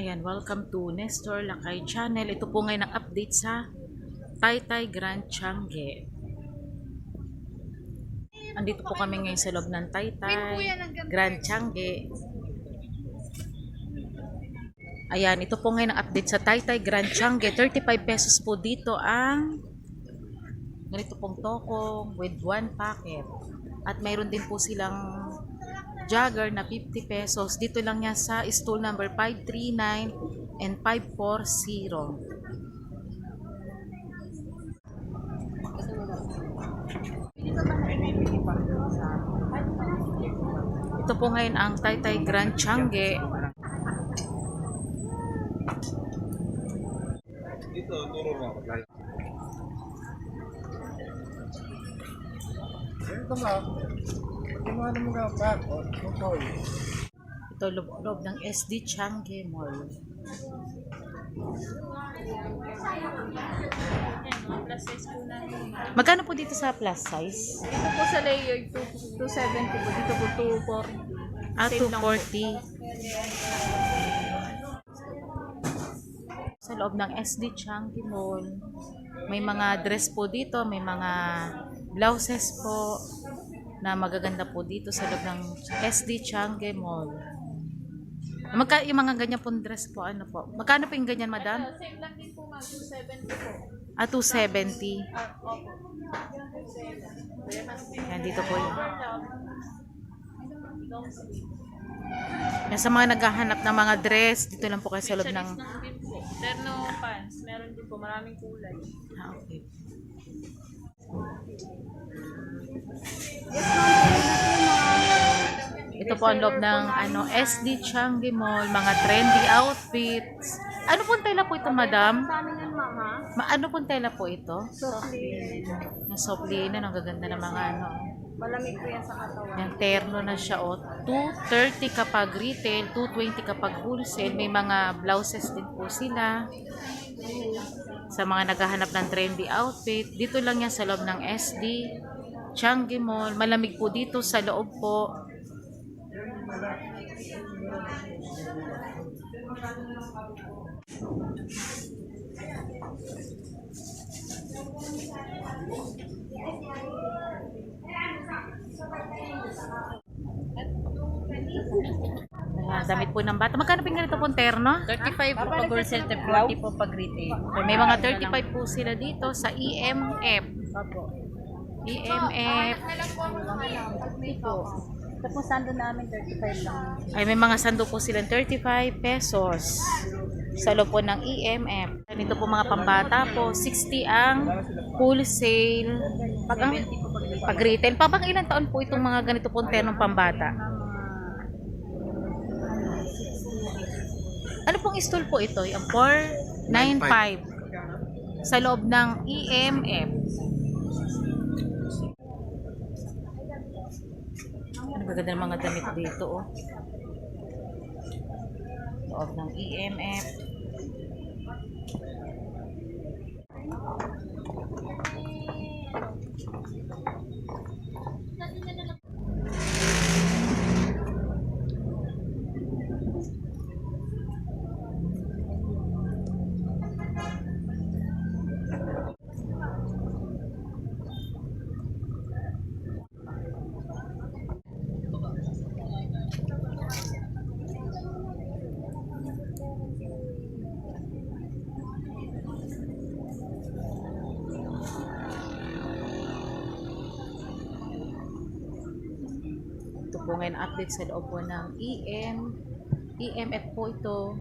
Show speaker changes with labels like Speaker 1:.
Speaker 1: Ayan, welcome to Nestor Lakay Channel. Ito po ngayon ang update sa Taytay Grand Changi. Andito po kami ngayon sa loob ng Taytay Grand Changi. Ayan, ito po ngayon ang update sa Taytay Grand Changi. 35 pesos po dito ang ganito pong tokong with one packet. At mayroon din po silang jagger na 50 pesos. Dito lang yan sa stool number 539 and 540. Ito po ngayon ang Taytay Grand Changi.
Speaker 2: Dito, turo. Ito nga.
Speaker 1: Ito loob-loob ng SD Changi Mall. Magkano po dito sa plus size?
Speaker 3: Dito po sa layer 2, 270 po. Dito po 240.
Speaker 1: Ah,
Speaker 3: Same lang po.
Speaker 1: 240. Sa loob ng SD Changi Mall. May mga dress po dito, may mga blouses po na magaganda po dito sa loob ng SD Changi Mall. Magka yung mga ganyan pong dress po, ano po? Magkano po yung ganyan, madam?
Speaker 3: Ah, Same lang din po ma'am, 270 po.
Speaker 1: Ah, 270.
Speaker 3: Ah, opo.
Speaker 1: Yan, dito po yun. Yan, sa mga naghahanap ng mga dress, dito lang po kayo sa loob ng...
Speaker 3: Terno pants. Meron din po. Maraming kulay.
Speaker 1: Ah, okay. Ito po ang loob ng ano, SD Changi Mall, mga trendy outfits. Ano pong tela po ito, madam?
Speaker 3: Yan.
Speaker 1: Ma ano pong tela po ito? Yung soft linen, ang gaganda ng mga ano.
Speaker 3: Malamig po yan sa katawan.
Speaker 1: Yung terno na siya, oh. 230 kapag retail, 220 kapag wholesale. May mga blouses din po sila. Sa mga naghahanap ng trendy outfit. Dito lang yan sa loob ng SD. Changi Mall. Malamig po dito sa loob po. Ayan, damit po ng bata. Magkano po yung ganito pong terno?
Speaker 3: 35 po pag wholesale, 40 po pag retail.
Speaker 1: May mga 35 po sila dito sa EMF.
Speaker 3: Opo.
Speaker 1: EMF.
Speaker 3: Ito. Tapos sando namin 35 lang.
Speaker 1: Ay, may mga sando po silang 35 pesos. Sa loob po ng EMF. Dito po mga pambata po, 60 ang wholesale. Pag, ang, pag retail. Pa bang ilang taon po itong mga ganito pong ternong pambata? Ano pong stall po ito? Yung 495. Sa loob ng EMF. Gaganda ng mga damit dito, oh. Loob ng EMF. Po ngayon update sa loob po ng EM. EMF po ito.